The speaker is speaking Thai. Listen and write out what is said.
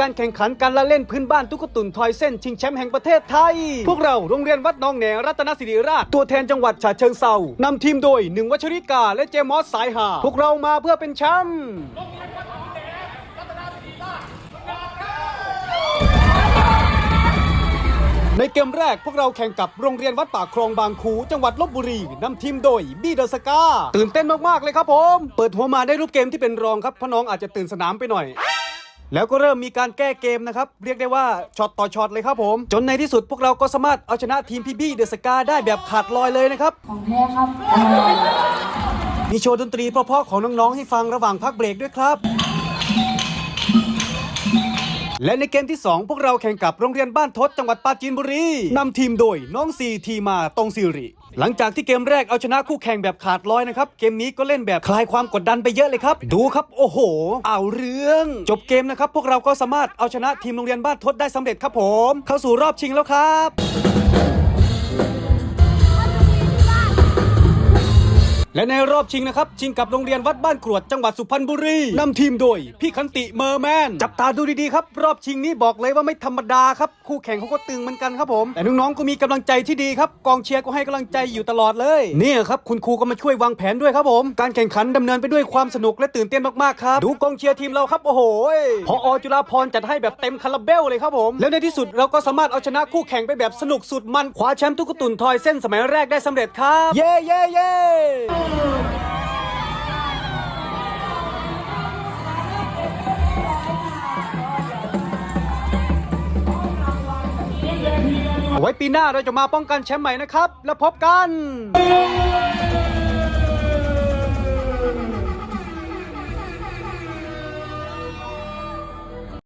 การแข่งขันการละเล่นพื้นบ้านตุ๊กตุนทอยเส้นชิงแชมป์แห่งประเทศไทย พวกเราโรงเรียนวัดหนองแหนรัตนศิริราช ตัวแทนจังหวัดฉะเชิงเซานำทีมโดยหนึ่งวัชริกาและเจมอสสายหา พวกเรามาเพื่อเป็นแชมป์ในเกมแรกพวกเราแข่งกับโรงเรียนวัดป่าคลองบางคูจังหวัดลบบุรีนำทีมโดยบี้เดอสกาตื่นเต้นมากๆเลยครับผม เปิดหัวมาได้รูปเกมที่เป็นรองครับพราะน้องอาจจะตื่นสนามไปหน่อย แล้วก็เริ่มมีการแก้เกมนะครับ เรียกได้ว่าช็อตต่อช็อตเลยครับผม จนในที่สุดพวกเราก็สามารถเอาชนะทีมพี่บี้เดอะสกาได้แบบขาดลอยเลยนะครับ ของแท้ครับเออมีโชว์ดนตรีเพราะๆของน้องๆให้ฟังระหว่างพักเบรกด้วยครับ และในเกมที่ 2 พวกเราแข่งกับโรงเรียนบ้านทศจังหวัดปราจีนบุรีนำทีมโดยน้องซีทีมาตรงสิริหลังจากที่เกมแรกเอาชนะคู่แข่งแบบขาดลอยนะครับเกมนี้ก็เล่นแบบคลายความกดดันไปเยอะเลยครับ ดูครับโอ้โห เอาเรื่อง จบเกมนะครับ พวกเราก็สามารถเอาชนะทีมโรงเรียนบ้านทศได้สำเร็จครับผม เข้าสู่รอบชิงแล้วครับ และในรอบชิงนะครับชิงกับโรงเรียนวัดบ้านกรวดจังหวัดสุพรรณบุรีนำทีมโดย พี่คันติเมอร์แมน จับตาดูดีๆครับ รอบชิงนี้บอกเลยว่าไม่ธรรมดาครับ คู่แข่งเขาก็ตึงเหมือนกันครับผม แต่น้องๆก็มีกำลังใจที่ดีครับ กองเชียร์ก็ให้กำลังใจอยู่ตลอดเลยเนี่ยครับคุณครูก็มาช่วยวางแผนด้วยครับผม การแข่งขันดำเนินไปด้วยความสนุกและตื่นเต้นมากๆครับดูกองเชียร์ทีมเราครับโอ้โหพออจุฬาพรจัดให้แบบเต็มคาราเบลเลยครับผม แล้วในที่สุดเราก็สามารถเอาชนะคู่แข่งไปแบบสนุกสุดมันคว้าแชมป์ตุ๊กตุนทอยเส้นสมัยแรกได้สำเร็จครับ เย้เย้เย้ไว้ปีหน้าเราจะมาป้องกันแชมป์ใหม่นะครับ แล้วพบกัน